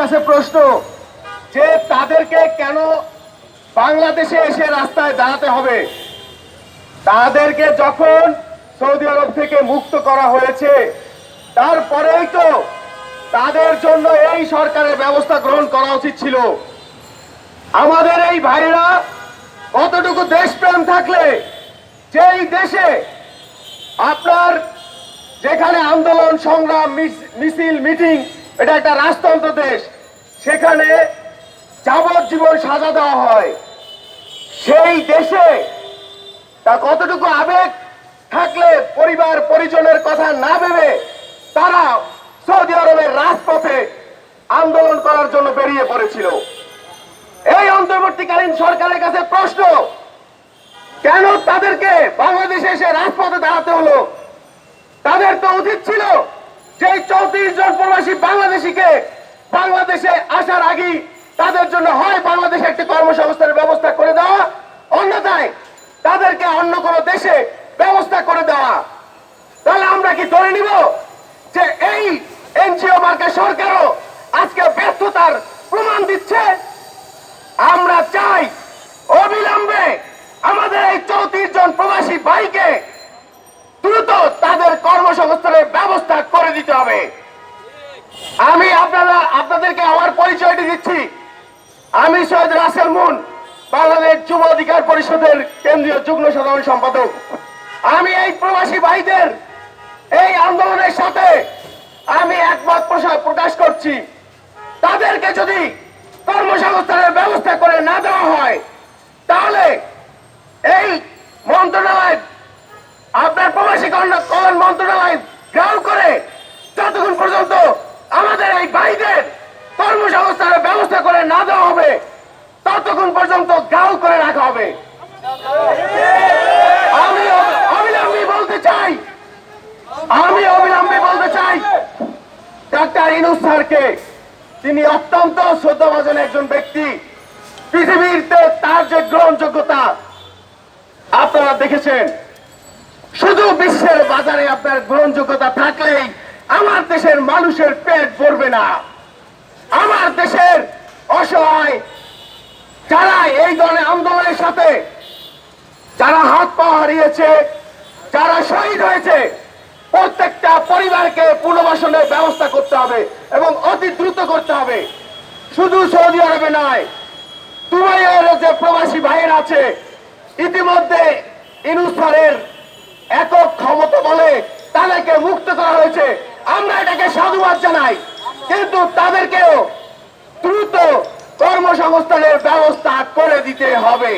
কাছে প্রশ্ন, যে তাদেরকে কেন বাংলাদেশে এসে রাস্তায় দাঁড়াতে হবে? তাদেরকে যখন সৌদি আরব থেকে মুক্ত করা হয়েছে, তারপরেই তো তাদের জন্য এই সরকারের ব্যবস্থা গ্রহণ করা উচিত ছিল। আমাদের এই ভাইরা কতটুকু দেশপ্রেম থাকলে, যেই দেশে আপনার যেখানে আন্দোলন, সংগ্রাম মিছিল, মিটিং এটা একটা রাজতন্ত্র দেশ। সেখানে যাবজ্জীবন সাজা দেওয়া হয়। সেই দেশে তা কতটুকু আবেগ থাকলে পরিবার পরিজনের কথা না ভেবে তারা সৌদি আরবের রাজপথে আন্দোলন করার জন্য বেরিয়ে পড়েছিল। এই অন্তর্বর্তীকালীন সরকারের কাছে প্রশ্ন, কেন তাদেরকে বাংলাদেশে এসে রাজপথে দাঁড়াতে হলো? তাদের তো উচিত ছিল যে চৌত্রিশ জন বাংলাদেশে আসার আগেই তাদের জন্য হয় বাংলাদেশে একটি কর্মসংস্থানের ব্যবস্থা করে দেওয়া, অন্যথায় তাদেরকে অন্য কোনো দেশে ব্যবস্থা করে দেওয়া। তাহলে আমরা কি ধরে নিব যে এই এনজিও মার্কা সরকারও আজকে ব্যর্থতার প্রমাণ দিচ্ছে? আমরা চাই অবিলম্বে আমাদের এই চৌত্রিশ জন প্রবাসী ভাইকে দ্রুত তাদের কর্মসংস্থানের ব্যবস্থা করে দিতে হবে। আমি আপনাদেরকে আমার পরিচয়টি দিচ্ছি। আমি সৈয়দ রাসেল মুন, বাংলাদেশ যুব অধিকার পরিষদের কেন্দ্রীয় যুগ্ম সাধারণ সম্পাদক। আমি এই প্রবাসী ভাইদের এই আন্দোলনের সাথে আমি একমত প্রকাশ করছি। তাদেরকে যদি কর্মসংস্থানের ব্যবস্থা করে না দেওয়া হয়, তাহলে এই মন্ত্রণালয়, আপনার প্রবাসী কল্যাণ মন্ত্রণালয় গ্রাম করে যতক্ষণ পর্যন্ত আমাদের এই ভাইদের কর্মসংস্থানের ব্যবস্থা করে না দেওয়া হবে ততক্ষণ পর্যন্ত গাও করে রাখা হবে আমি অ- অবিলম্বে বলতে চাই আমি অবিলম্বে বলতে চাই ডাক্তার ইনুস স্যারকে, তিনি অত্যন্ত শ্রদ্ধাভাজন একজন ব্যক্তি। পৃথিবীতে তার যে গ্রহণযোগ্যতা, আপনারা দেখেছেন। শুধু বিশ্বের বাজারে আপনার গ্রহণযোগ্যতা থাকলেই আমার দেশের মানুষের পেট ভরবে না। আমার দেশের অসহায় যারা এই ধরনের আন্দোলনের সাথে, যারা হাত পা হারিয়েছে, যারা শহীদ হয়েছে প্রত্যেকটা পরিবারকে পুনর্বাসনের ব্যবস্থা করতে হবে এবং অতি দ্রুত করতে হবে। শুধু সৌদি আরবে নয় দুবাইয়ের যে প্রবাসী ভাইয়ের আছে। ইতিমধ্যে ইনুসারের একক ক্ষমতা বলে তাদেরকে মুক্ত করা হয়েছে। আমরা এটাকে সাধুবাদ জানাই, কিন্তু তাদেরকেও দ্রুত কর্মসংস্থানের ব্যবস্থা করে দিতে হবে।